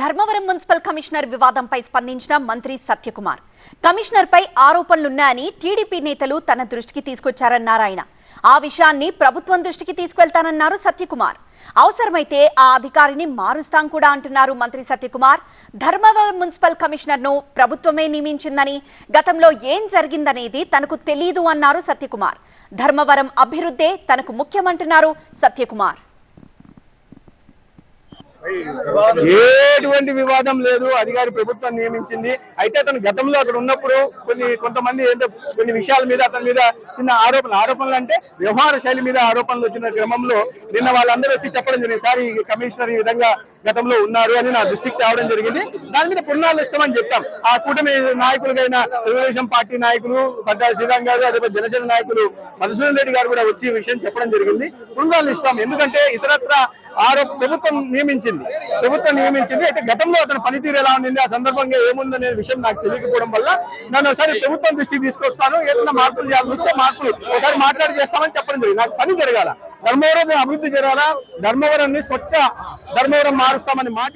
Dharmavaram municipal commissioner వివాదంపై స్పందించిన మంత్రి సత్యకుమార్. కమిషనర్పై ఆరోపణలున్నాయని టీడీపీ నేతలు తన దృష్టికి తీసుకొచ్చారన్నారు ఆయన. ఆ విషయాన్ని ప్రభుత్వం దృష్టికి తీసుకెళ్తానన్నారు సత్యకుమార్. అవసరమైతే ఆ అధికారిని మారుస్తాం కూడా అంటున్నారు మంత్రి సత్యకుమార్. ధర్మవరం మున్సిపల్ కమిషనర్ను ప్రభుత్వమే నియమించిందని గతంలో ఏం జరిగిందనేది తనకు తెలీదు అన్నారు సత్యకుమార్. ధర్మవరం అభివృద్ధే తనకు ముఖ్యమంటున్నారు సత్యకుమార్. ఎటువంటి వివాదం లేదు. అధికారి ప్రభుత్వం నియమించింది. అయితే అతను గతంలో అక్కడ ఉన్నప్పుడు కొన్ని కొంతమంది ఏంటో కొన్ని విషయాల మీద అతని మీద చిన్న ఆరోపణలు ఆరోపణలు అంటే వ్యవహార శైలి మీద ఆరోపణలు వచ్చిన క్రమంలో నిన్న వాళ్ళందరూ వచ్చి చెప్పడం జరిగింది. సార్ ఈ కమిషనర్ ఈ విధంగా గతంలో ఉన్నారు అని నా దృష్టికి తేవడం జరిగింది. దాని మీద పుణ్యాలు ఇస్తామని చెప్తాం. ఆ కూటమి నాయకులకైన తెలుగుదేశం పార్టీ నాయకులు పడ్డా శ్రీరామ్ గారు అదే జనసేన నాయకులు మధుసూదన్ రెడ్డి గారు కూడా వచ్చి విషయం చెప్పడం జరిగింది. పుణ్యాలు ఇస్తాం ఎందుకంటే ఇతరత్ర ఆరో ప్రభుత్వం నియమించింది. ప్రభుత్వం నియమించింది. అయితే గతంలో అతని పనితీరు ఎలా ఉండింది? ఆ సందర్భంగా ఏముందనే విషయం నాకు తెలియకపోవడం వల్ల నన్ను ఒకసారి ప్రభుత్వం దృష్టికి తీసుకొస్తాను. ఏదైనా మార్పులు చేయాల్సి వస్తే మార్పులు ఒకసారి మాట్లాడి చేస్తామని చెప్పడం జరిగింది. నాకు పని జరగాల. ధర్మవరం అభివృద్ధి జరగాల. ధర్మవరాన్ని స్వచ్ఛ ధర్మవరం మారుస్తామని మాట